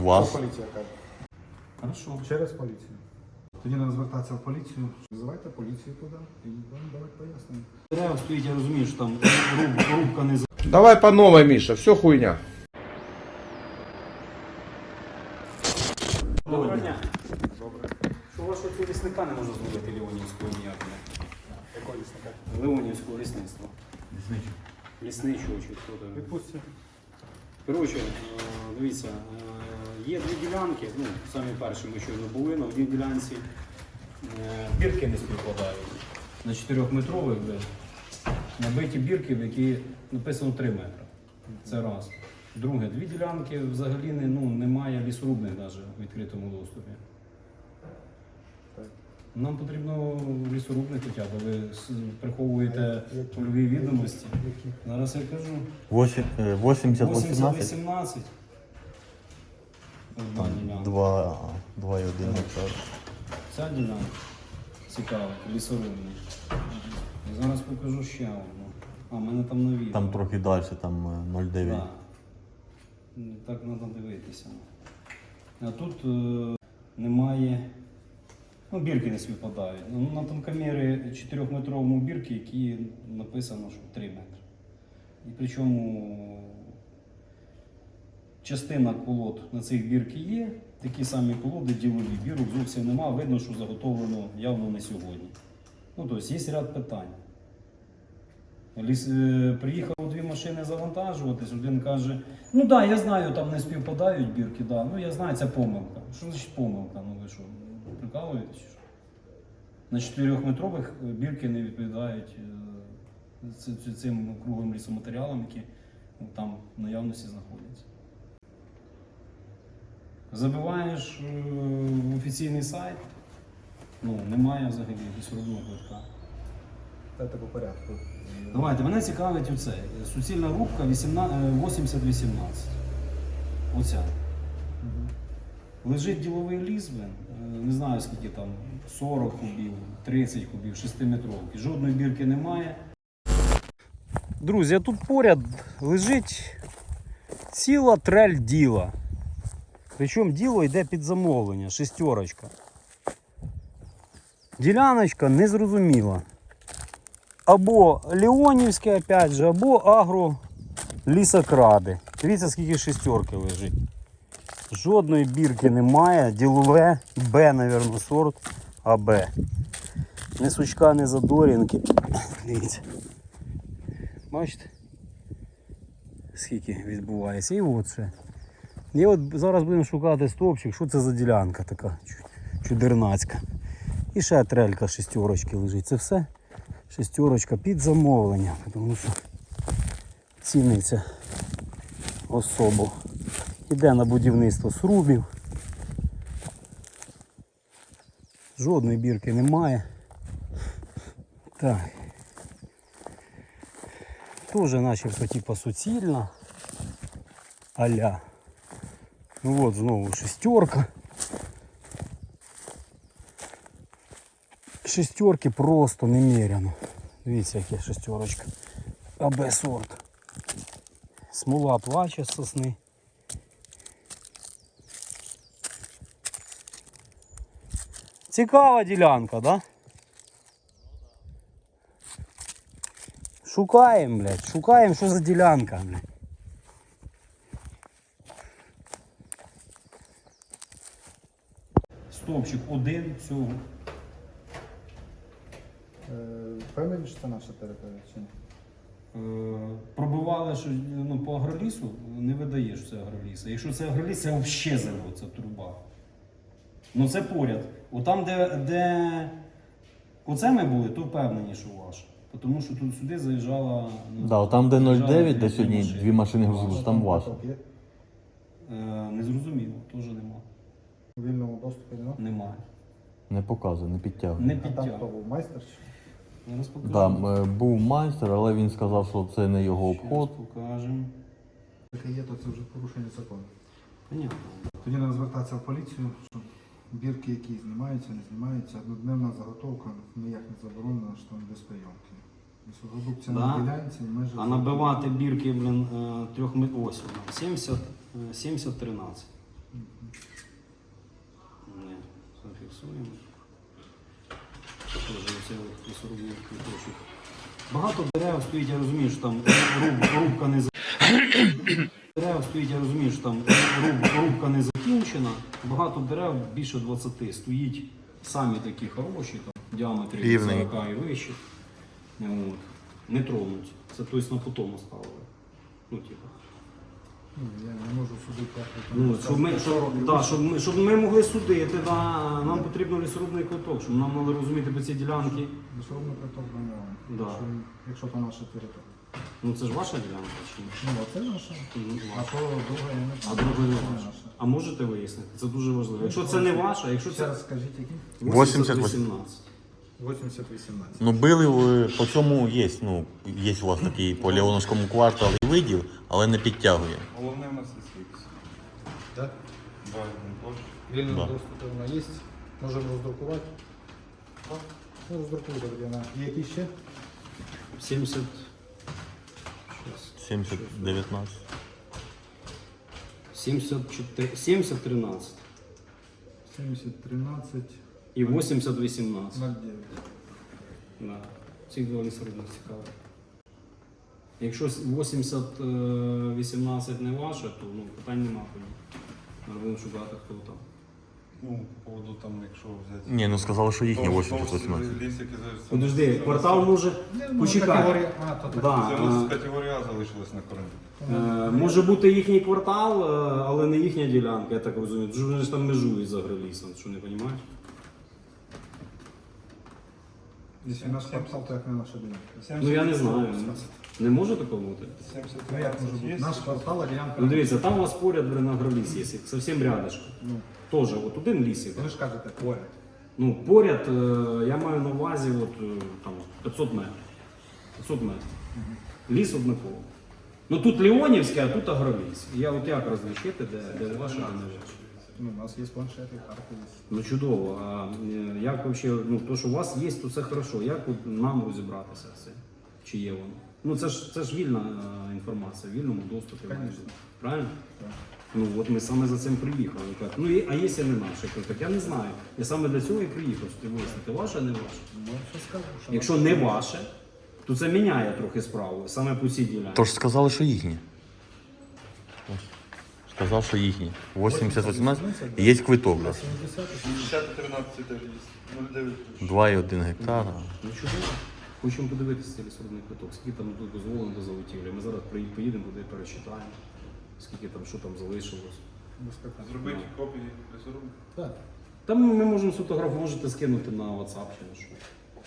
Вас. Поліція каже? Хорошо. Через поліцію. Тоді треба звертатися в поліцію. Визивайте поліцію туди і вам давати пояснення. Дерева стоїть, я розумію, що там руб, рубка не Давай по новой, Миша, все хуйня. Доброго дня. Що вашого цього лісника не можна зловити Леонівського ніяк? Якого лісника? Леонівського лісництва. Лісничого. Лісничого чи хто там. Відпустці. Коротше, е, дивіться, е, є дві ділянки, ну, самі перші ми щойно були, на одній ділянці е, бірки не співпадають. На 4-метрових набиті бірки, в які написано 3 метри. Це раз. Друге, дві ділянки взагалі ну, немає лісорубних навіть в відкритому доступі. Так. Нам потрібно лісорубних хоча б. Ви с- приховуєте польові відомості. Зараз я кажу. 80 18 80-18. Одна ділянка. 2 2 і 1 гектар. Ця ділянка цікава, лісорубна. І зараз покажу ще одну. А, в мене там нові. Там трохи далі, там е, 0,9. Так. Ну, Так треба дивитися. А тут е, немає. Ну, бірки не співпадають. Ну, на тонкомірі 4-метровому бірки, які написано, що 3 метри. І причому частина колод на цих бірки є, такі самі колоди ділові, бірок зовсім нема, видно, що заготовлено явно не сьогодні. Ну, тобто є ряд питань. Ліс, е, приїхало дві машини завантажуватись, один каже, ну так, да, я знаю, там не співпадають бірки, да. ну я знаю, це помилка. Що значить помилка? Ну ви що, прикалуєтесь? що? На 4-метрових е, бірки не відповідають е, цим круглим лісоматеріалам, які ну, там в наявності знаходяться. Забиваєш е, в офіційний сайт, ну немає взагалі лісорубного квитка. Дайте по порядку. Давайте, мене цікавить оце. Суцільна рубка 18 е, 80-18. Оця. Лежить діловий ліс, е, не знаю скільки там, 40 кубів, 30 кубів, 6-метровки. Жодної бірки немає. Друзі, тут поряд лежить ціла трель діла. Причому діло йде під замовлення, шестерочка. Діляночка незрозуміла або Леонівське, опять же, або агро лісокради. Дивіться, скільки шестерки лежить. Жодної бірки немає. Ділове Б, мабуть, сорт АБ. Не сучка, не задорінки. Дивіться. Бачите? Скільки відбувається. І от ще. І от зараз будемо шукати стовпчик, що це за ділянка така чу- чудернацька. І ще трелька шестерочки лежить. Це все шестерочка під замовлення, тому що ціниться особо. Іде на будівництво срубів. Жодної бірки немає. Так. Тоже начебто типа суцільна. Аля. Ну от знову шестерка. Шестерки просто немеряно. Дивіться, яке шестерочка. АБ сорт. Смола плаче з сосни. Цікава ділянка, да? Шукаємо, блядь, шукаємо, що за ділянка, блядь. Стовпчик один всього. Е, Впевнені, що це наша територія чи ні? Е, Пробивали, що ну, по агролісу не видає, що це агроліс. А якщо це агроліс, це взагалі зерно, це труба. Ну це поряд. Отам, де, де оце ми були, то впевнені, що ваше. Тому що тут сюди заїжджала. Ну, Да, там, де 0,9, де сьогодні машини. дві машини грузились, там ваше. каток? Е, не зрозуміло, теж нема. У вільному доступі нема? Немає. Не показує, не підтягує. Не А там хто підтягує. був майстер? чи? Зараз покажу. Да, м, е, був майстер, але він сказав, що це не його Щас обход. покажемо. Таке є, то це вже порушення закону. Понятно. Тоді треба звертатися в поліцію, щоб бірки, які знімаються, не знімаються, однодневна заготовка ніяк не заборонена, що там без прийомки. Тобто продукція да? не ділянці, майже... А набивати бірки, блін, е, трьох ось 70, 70 13. Зафіксуємо. Багато дерев стоїть, я розумію, що там рубка не за- Дерев стоїть, я розумію, що там рубка не закінчена. Багато дерев більше 20 стоїть самі такі хороші, там, діаметрі 40 і вище. От. Не тронуть. Це тобто на потом ставили. Ну, типу. Ну, я не можу судити, Ну, щоб, ми, щоб, да, щоб, ми, щоб ми могли судити, да, нам потрібно лісорубний квиток, щоб нам мали розуміти по ці ділянки. Лісорубний квиток вимоги. Да. Якщо, якщо то наша територія. Ну це ж ваша ділянка чи ні? Ну, а це наша. Ну, А ваша. то друга я не А друга не ваша. наша. А можете вияснити? Це дуже важливо. Якщо це не ваша, якщо Ще це раз скажіть, які? 80-18. 80-18. Ну били в- по цьому є. Ну, є у вас такий по Леоновському кварталу виділ, але не підтягує. Головне в нас є свідки. Так? Два площі. Вільний Да. доступ вона є. Можемо роздрукувати. Ну, роздрукуйте, Вона. І які ще? 70. 70, 19. 70 13 70, 13, і 80 18. 09. Да. Ці два лісорубних цікаво. Якщо 80 е, 18 не ваше, то ну, питань нема будемо шукати, хто там. Ну, по поводу там, якщо взяти. Ні, ну сказали, що їхні То- 80, то 18. ліс, який зараз- Подожди, квартал може. почекати. Категорія А, то так. Да, Це у нас е, категорія А залишилась на корені. Е, Може бути їхній квартал, е, але не їхня ділянка, я так розумію. Дуже вони ж там межують за грилісом, що не розумієш? Якщо наш квартал, то як не наша ділянка. Ну я не знаю. Не може такого бути? 70 Ну як може бути? Наш квартал, а ділянка. Ну дивіться, там у вас поряд блин, агроліс є, зовсім рядышком. Ну, Теж, от один ліс іде. ви ж кажете, поряд. Ну, поряд, е, я маю на увазі от, е, там, 500 метрів. 500 метрів. Ліс однаково. Ну тут Леонівське, а тут агроліс. Я от як розлічити, де, де ваше, де не ваше. Ну, у нас є планшети, карти. Ну чудово. А е, як вообще, ну то, що у вас є, то це хорошо. Як от нам розібратися з цим? Чи є воно? Ну це ж це ж вільна е, інформація, в вільному доступі. Конечно. Правильно? Так. Ну от ми саме за цим приїхали. Ну і- а якщо не наше? Я кажу, Так я не знаю. Я саме для цього і приїхав, щоб вияснити, ваше, не ваше. Ну, що скажу, що Якщо не ваше, то це міняє трохи справу, саме по цій ділянці. Тож сказали, що їхні. Сказав, що їхні. 80, 18. І є квиток, да. 70 60 13 ліс. 0,9 2,1 гектара. Ну чудово. Хочемо подивитися цей лісорубний квиток, скільки там дозволено до заготівлі. Ми зараз поїдемо туди перечитаємо, скільки там, що там залишилось. Зробити копії лісорубу. Так. Там ми можемо сфотографувати, можете скинути на WhatsApp чи на що.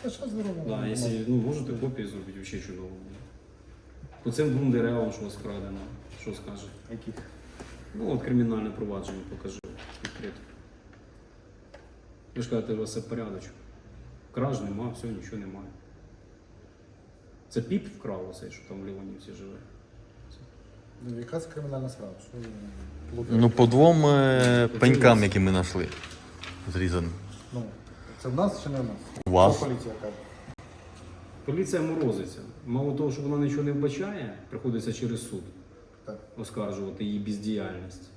Та що? Да, якщо, ну, можете копії зробити, взагалі чудово буде. По цим двом деревам, що у вас вкрадено, що скажете? Яких? Ну, от кримінальне провадження покажи відкрито. Ви ж кажете, у вас все порядочок. Краж нема, все, нічого немає. Це піп вкрав оцей, що там в Леонівці живе. Ну, яка це кримінальна справа? Що ви плутаєте? Ну, по двом е, пенькам, які ми знайшли. Зрізаним. Ну, це в нас чи не в нас? У вас. Що поліція каже? Поліція морозиться. Мало того, що вона нічого не вбачає, приходиться через суд Так. оскаржувати її бездіяльність.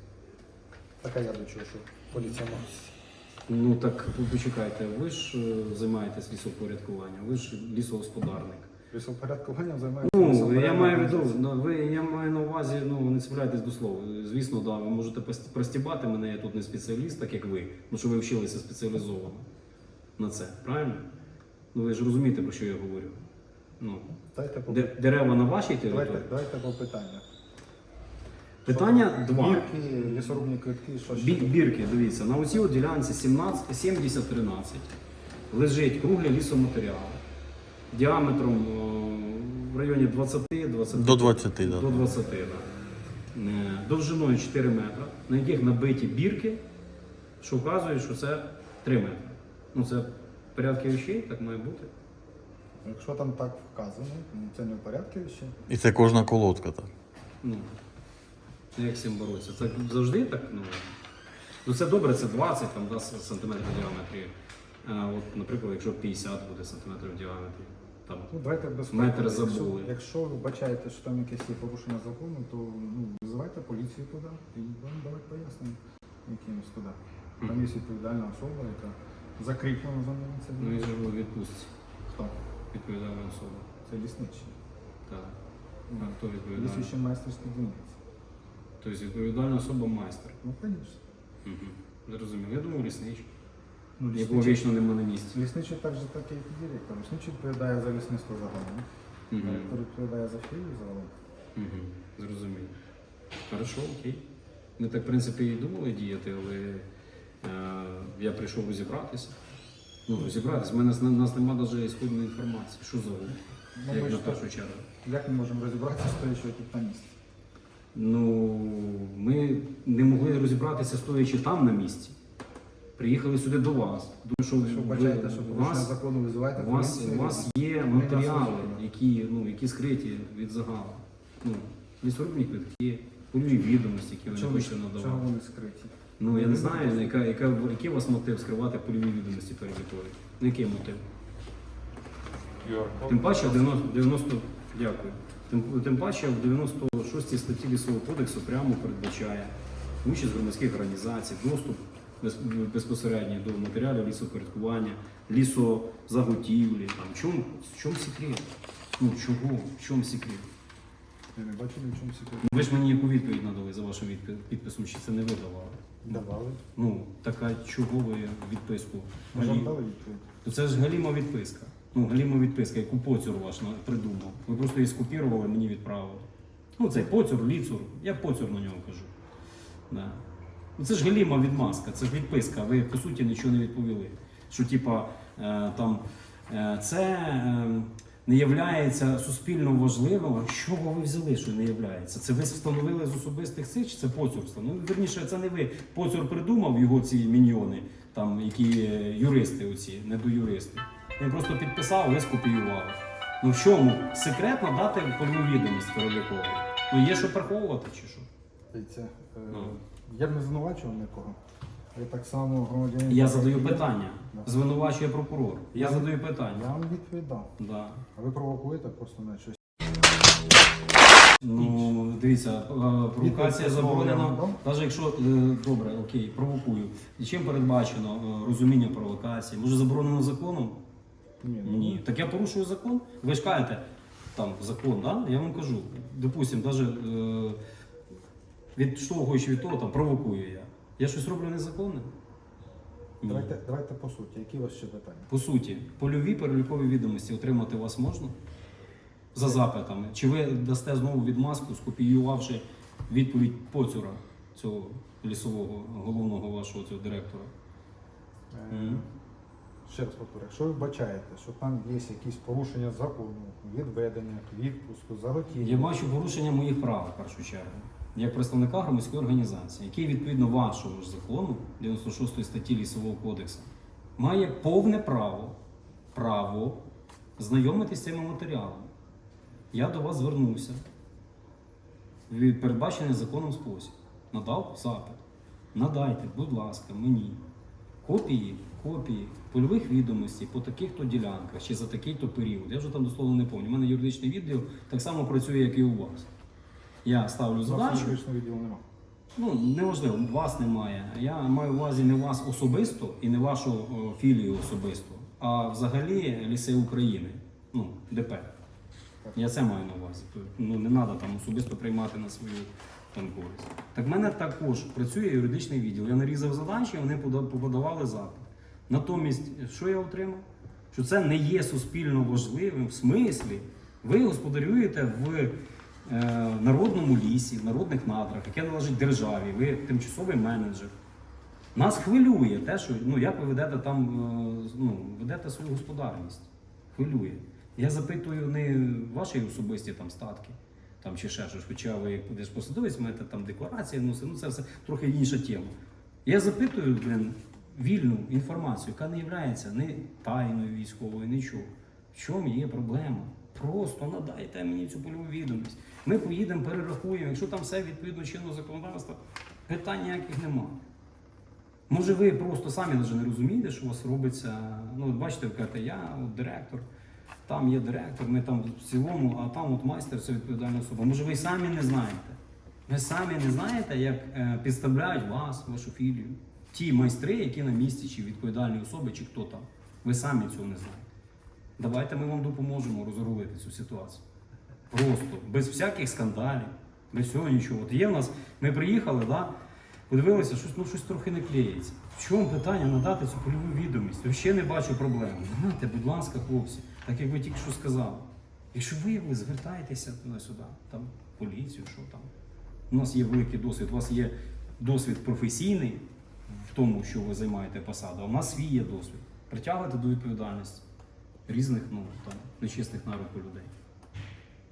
Така я до чого, що поліція має. Ну так почекайте, ви ж е, займаєтесь лісопорядкуванням, ви ж лісогосподарник. Лісопорядкуванням займається. Ну, я маю в ну, ви, я маю на увазі, ну не цепляйтесь до слова. Звісно, да, ви можете пос- простібати мене, я тут не спеціаліст, так як ви, тому що ви вчилися спеціалізовано на це, правильно? Ну ви ж розумієте, про що я говорю. Ну, Дайте по де- дерева на вашій території. Давайте, давайте по. Питання два. Бірки, лісорубні квитки, що ще? Бі- Бірки, дивіться, на оцій от ділянці 17, 70-13 лежить круглі лісоматеріали діаметром е, в районі 20-20 До 20, да. до 20 да. Е, довжиною 4 метри, на яких набиті бірки, що вказує, що це 3 метри. Ну це порядки вещей, так має бути. Якщо там так вказано, ну, це не в порядку ще. І це кожна колодка так. Ну, як з цим боротися? Це завжди так? Ну, ну це добре, це 20 там, да, сантиметрів в діаметрі. А от, наприклад, якщо 50 буде сантиметрів в діаметрі, там, Ну, давайте без Метр якщо, забули. якщо ви бачаєте, що там якесь є порушення закону, то ну, визивайте поліцію туди і будемо давати пояснення якимось туди. Там є відповідальна особа, яка закріплена за ними це. ну він же був відпустці. Хто? Відповідальна особа. Це лісничий. Так. А хто відповідальний? Лісничий майстерський дільниці. Тобто відповідальна особа майстер. Ну, звісно. Угу. Зрозумів. Я думав лісничий. Ну, Якого вічно нема на місці. Лісничий так же так, як і директор. Лісничий відповідає за лісництво загалом. Угу. Директор відповідає за філію загалом. Угу. Зрозумів. Хорошо, окей. Ми так, в принципі, і думали діяти, але е, я прийшов розібратися. Ну, розібратися. У мене у нас немає навіть ісходної інформації. Що за гуд? Ну, Як ми на першу чергу. Як ми можемо розібратися, стоячи тут на місці? Ну, ми не могли розібратися, стоячи там на місці. Приїхали сюди до вас. Думаю, що Що ви- вбачаєте, що у вас, закону визиваєте у вас, у вас є матеріали, які, ну, які скриті від загалу. Ну, лісорубні квитки, польові відомості, які ви не Чого, хочете чого надавати. вони скриті? Ну я не знаю, яка, яка, який у вас мотив скривати польові відомості перелікові. Ну, який мотив? Тим паче 90, 90 дякую. Тим, тим паче в 96 статті Лісового кодексу прямо передбачає участь громадських організацій, доступ безпосередньо до матеріалів лісопорядкування, лісозаготівлі. Там. В чому, в чому секрет? Ну чого? В чому секрет? Я не бачу в чому секрету. Ви ж мені яку відповідь надали за вашим підписом, чи це не ви давали? Давали. Ну, така чого ви відписку? Ми ж вам дали відповідь. То це ж галіма відписка. Ну, галіма відписка, яку поцюр ваш придумав. Ви просто її скопірували, мені відправили. Ну, цей поцюр, ліцур, я поцюр на нього кажу. Да. Ну, це ж галіма відмазка, це ж відписка, ви по суті нічого не відповіли. Що, типа, е, там, е, це е, не являється суспільно важливим. З ви взяли, що не являється? Це ви встановили з особистих цих, чи це поцюр встановив? Ну, верніше, це не ви. Поцюр придумав його ці міньйони, там, які е, юристи оці, недоюристи. Він просто підписав, ви скопіювали. Ну в чому? Секретно дати польову відомість перелікову. Ну є що приховувати чи що? Дивіться, е, Ну. я б не звинувачував нікого. Ви так само громадянин. Я задаю я. питання. Да. Звинувачує прокурор. Я задаю Я питання. вам відповідав. Да. А ви провокуєте просто на щось. Ну, дивіться, е, провокація заборонена. я. Навіть якщо е, добре, окей, провокую. І чим передбачено е, розуміння провокації? Може заборонено законом? Ні, ну, Ні. Так я порушую закон. Ви ж кажете, там закон, да? я вам кажу. Допустим, навіть е, відштовхуючи від того, там провокую я. Я щось роблю незаконне? Ні. Давайте, давайте по суті, які у вас ще питання? По суті, польові перелікові відомості отримати у вас можна? За запитами. Чи ви дасте знову відмазку, скопіювавши відповідь поцюра цього лісового головного вашого цього директора? Е, Мгм. Ще раз повторю, якщо ви бачаєте, що там є якісь порушення закону, відведення, відпуску, заготівлі. Я бачу порушення моїх прав в першу чергу, як представника громадської організації, який відповідно вашого ж закону, 96 статті Лісового кодексу, має повне право, право знайомитися з цими матеріалами. Я до вас звернувся від передбачений законом спосіб. Надав запит. Надайте, будь ласка, мені копії, копії польових відомостей по таких-то ділянках чи за такий-то період. Я вже там дословно не пам'ятаю. У мене юридичний відділ так само працює, як і у вас. Я ставлю задачу. юридичного відділу немає. Ну, неважливо, вас немає. Я маю в увазі не вас особисто і не вашу о, філію особисто, а взагалі ліси України. Ну, ДП. Я це маю на увазі. Ну, не треба там особисто приймати на свою там користь. Так в мене також працює юридичний відділ. Я нарізав задачі, вони пода- подавали запит. Натомість, що я отримав? Що це не є суспільно важливим в смислі. Ви господарюєте в е, народному лісі, в народних надрах, яке належить державі, ви тимчасовий менеджер. Нас хвилює те, що ну, як ви ведете там, е, ну, ведете свою господарність. Хвилює. Я запитую не ваші особисті там статки там, чи ще щось, хоча ви як посадовець, маєте там декларації, ну, це- ну це все трохи інша тема. Я запитую блин, вільну інформацію, яка не є не тайною військовою, нічого. В чому є проблема? Просто надайте мені цю польову відомість. Ми поїдемо, перерахуємо. Якщо там все відповідно чинного законодавства, питань ніяких немає. Може, ви просто самі навіть не розумієте, що у вас робиться. Ну, бачите, ви кажете, я от директор, там є директор, ми там в цілому, а там от майстер це відповідальна особа. Може, ви самі не знаєте. Ви самі не знаєте, як е, підставляють вас, вашу філію. Ті майстри, які на місці, чи відповідальні особи, чи хто там. Ви самі цього не знаєте. Давайте ми вам допоможемо розрулити цю ситуацію. Просто, без всяких скандалів, без всього нічого. От є в нас, ми приїхали, да, подивилися, щось, ну, щось трохи не клеїться. В чому питання надати цю польову відомість? Взагалі не бачу проблеми. Знаєте, будь ласка, хлопці, так як ви тільки що сказали. Якщо виявили, звертайтеся туди-сюди, там поліцію, що там. У нас є великий досвід, у вас є досвід професійний в тому, що ви займаєте посаду, а у нас свій є досвід. Притягувати до відповідальності різних ну, там, нечесних на руку людей.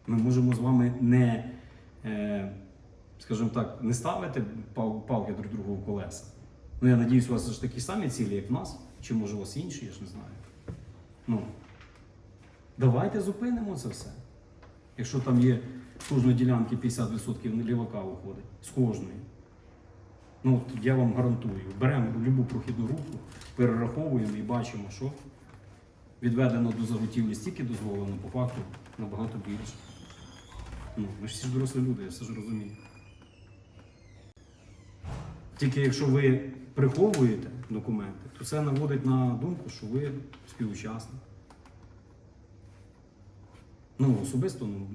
Ми можемо з вами не, е, скажімо так, не ставити палки друг другу в колеса. Ну, я надіюсь, у вас ж такі самі цілі, як в нас, чи може у вас інші, я ж не знаю. Ну, давайте зупинимо це все. Якщо там є з кожної ділянки 50% лівака виходить, з кожної. Ну, от я вам гарантую, беремо любу прохідну руку, перераховуємо і бачимо, що відведено до заготівлі стільки дозволено, по факту набагато більше. Ну, ми ж всі ж дорослі люди, я все ж розумію. Тільки якщо ви приховуєте документи, то це наводить на думку, що ви співучасник. Ну, особисто, ну,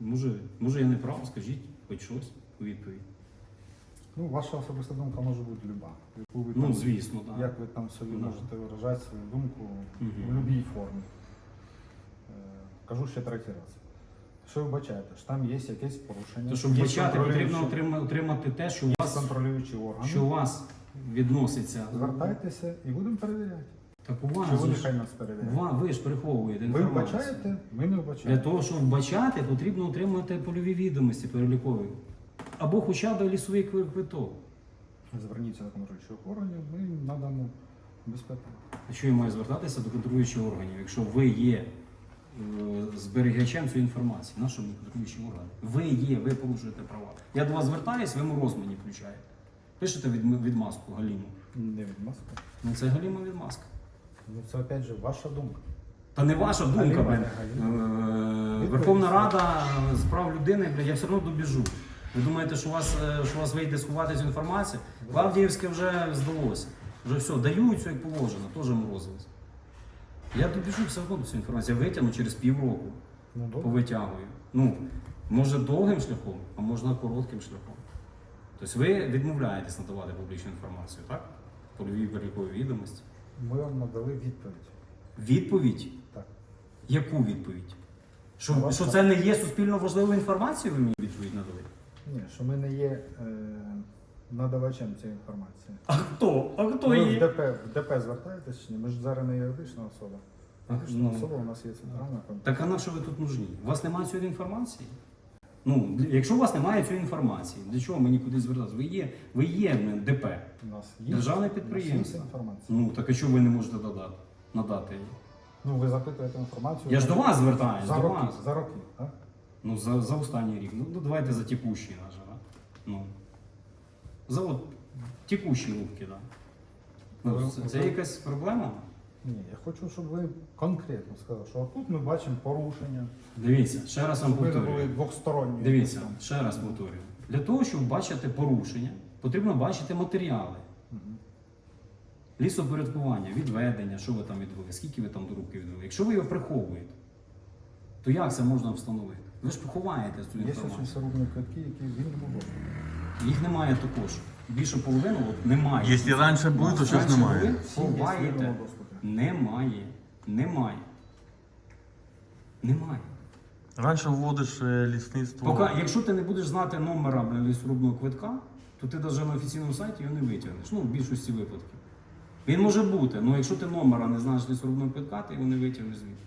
може, може я не прав, скажіть хоч щось у відповідь. Ну, ваша особиста думка може бути люба. Яку ви Ну, там- звісно, так. Як ви там собі Да. можете виражати свою думку Мгм. в будь-якій формі. Е, Кажу ще третій раз. Що ви бачаєте? Що там є якесь порушення. То, щоб є бачати, потрібно контролюючі- отрима- отримати те, що у є вас, контролюючі органи. що у вас відноситься. Звертайтеся і будемо перевіряти. Так у Чи вас, ви же нехай ж- нас ва- ви ж приховуєте Ви інформацію. вбачаєте, ми не Для вбачаємо. того, щоб вбачати, потрібно отримати польові відомості перелікові. Або хоча б лісовий квит- квиток. Зверніться до контролюючих органів, ми надамо без питань. А що я маю звертатися до контролюючих органів, якщо ви є е, зберігачем цієї інформації, на що мені контролюючі органи? Ви є, ви порушуєте права. Я до вас звертаюсь, ви мороз мені включаєте. Пишете від, відмазку Галіму. Не відмазка. Ну це Галіма відмазка. Ну це опять же ваша думка. Та не ваша думка, блін. Е, Верховна Рада з прав людини, блін, я все одно добіжу. Ви думаєте, що у вас, е, що у вас вийде сховати цю інформацію? Клавдіївське вже здалося. Вже все, дають все як положено, теж морозилось. Я добіжу все одно до цієї інформації. Я витягну через півроку, Ну повитягую. Ну, може довгим шляхом, а можна коротким шляхом. Тобто ви відмовляєтесь надавати публічну інформацію, так? Польові перелікові відомості. Ми вам надали відповідь. Відповідь Так. Яку відповідь? Що, Ну, що це не є суспільно важливою інформацією, ви мені відповідь надали? Ні, що ми не є е, надавачем цієї інформації. А хто? А хто Ви в? ДП, в ДП звертаєтесь чи ні? Ми ж зараз не юридична особа. Юридична Ну. особа у нас є центральна контакт. Так а на що ви тут нужні? У вас немає цієї інформації? Ну, для- якщо у вас немає цієї інформації, для чого мені кудись звертатися? Ви є, ви є ДП. У нас є Державне у нас підприємство. інформація. Ну так а чого ви не можете додати, надати її? Ну ви запитуєте інформацію. Я ж до вас звертаюсь, за до роки, вас. за роки, так? Ну, за, за останній рік. Ну, ну, давайте за текущий наш, да? Ну. За от текущі рубки, да. Ну, це, це якась проблема? Ні, я хочу, щоб ви конкретно сказали, що тут ми бачимо порушення. Дивіться, ще раз вам Щоб були повторюю. двосторонні. Дивіться, ще раз повторюю. Для того, щоб бачити порушення, потрібно бачити матеріали. Лісопорядкування, відведення, що ви там відвели, скільки ви там дорубки відвели. Якщо ви його приховуєте, то як це можна встановити? Ви ж приховаєте цю Є інформацію. лісорубні квитки, які він не. Їх немає також. Більше половини от, немає. Якщо раніше були, то зараз Раніше немає. були, Всі є в Ховаєте. вільному доступі. Немає. Немає. Немає. Раніше вводиш е, лісництво. Поки, якщо ти не будеш знати номера бля, лісорубного квитка, то ти навіть на офіційному сайті його не витягнеш. Ну, в більшості випадків. Він може бути, але якщо ти номера не знаєш лісорубного квитка, ти його не витягнеш звідти.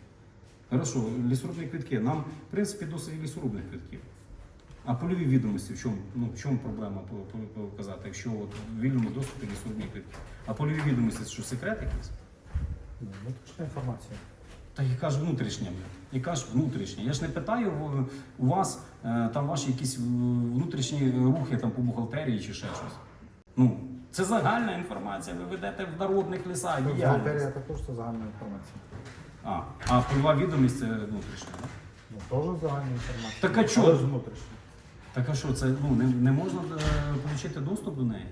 Хорошо, лісорубні квитки. Нам, в принципі, досить лісорубних квитків. А польові відомості, в чому, ну, в чому проблема по- по- показати, якщо от в вільному доступі лісорубні квитки? А польові відомості це що секрет якийсь? Ну, Внутрішня інформація. Та яка ж внутрішня? Яка ж внутрішня? Я ж не питаю у вас е, там ваші якісь внутрішні рухи там по бухгалтерії чи ще щось. Ну, це загальна інформація, ви ведете в народних лісах. Бухгалтерія також це загальна інформація. А, а польова відомість це внутрішня. Да? Ну, теж загальна інформація. Так а чого? Але ж внутрішня. Так а що, це ну, не, не можна е, отримати доступ до неї?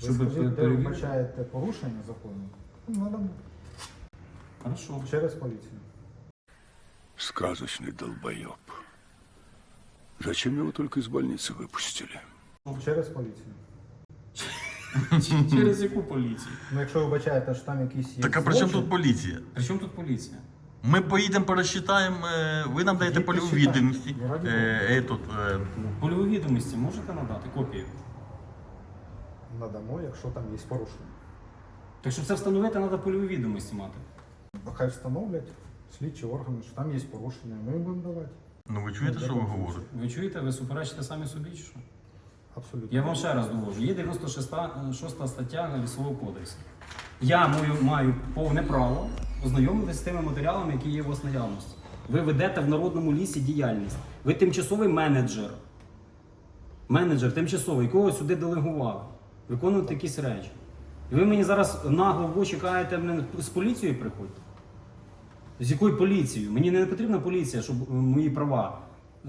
Ви Щоб скажіть, де ви перевірити? вбачаєте порушення закону? Ну, надамо. Хорошо. Через поліцію. Сказочный долбоеб. Зачем его только из больницы выпустили? Через поліцію. Через яку поліцію? Ну, якщо ви бачаєте, що там якісь є Так а при чому злочин, тут поліція? При чому тут поліція? Ми поїдемо, пересчитаємо, е, ви нам даєте польові посчитайте. відомості. Ну, раді Е, е, тут, е, Польові відомості можете надати копію? надамо, якщо там є порушення. Так щоб це встановити, треба польові відомості мати. Хай встановлять слідчі органи, що там є порушення, ми їм будемо давати. ну ви чуєте, що ви говорите? Ви чуєте, ви суперечите самі собі чи що? Абсолютно. Я вам ще раз довожу. Є 96 шоста стаття Лісового кодексу. Я маю, маю повне право ознайомитися з тими матеріалами, які є у вас наявності. Ви ведете в народному лісі діяльність. Ви тимчасовий менеджер. Менеджер тимчасовий, якого сюди делегували. виконувати якісь речі. І ви мені зараз нагло в очі кажете, мене з поліцією приходьте. З якою поліцією? Мені не потрібна поліція, щоб мої права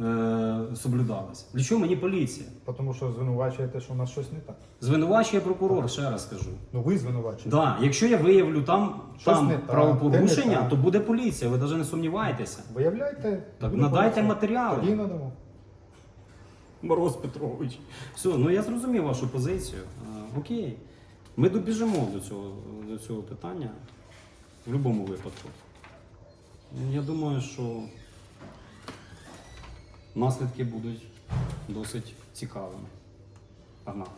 е, соблюдалися. Для чого мені поліція? Тому що звинувачуєте, що у нас щось не так. Звинувачує прокурор, ще раз скажу. Ну ви звинувачуєте. Да, якщо я виявлю там, Щось там не так, те правопорушення, так. то буде поліція, ви навіть не сумніваєтеся. Виявляйте. Так, надайте працювати. матеріали. Тоді надамо. Мороз Петрович. Все, ну я зрозумів вашу позицію. А, окей. Ми добіжимо до цього, до цього питання в будь-якому випадку. Я думаю, що наслідки будуть досить цікавими. Погнали.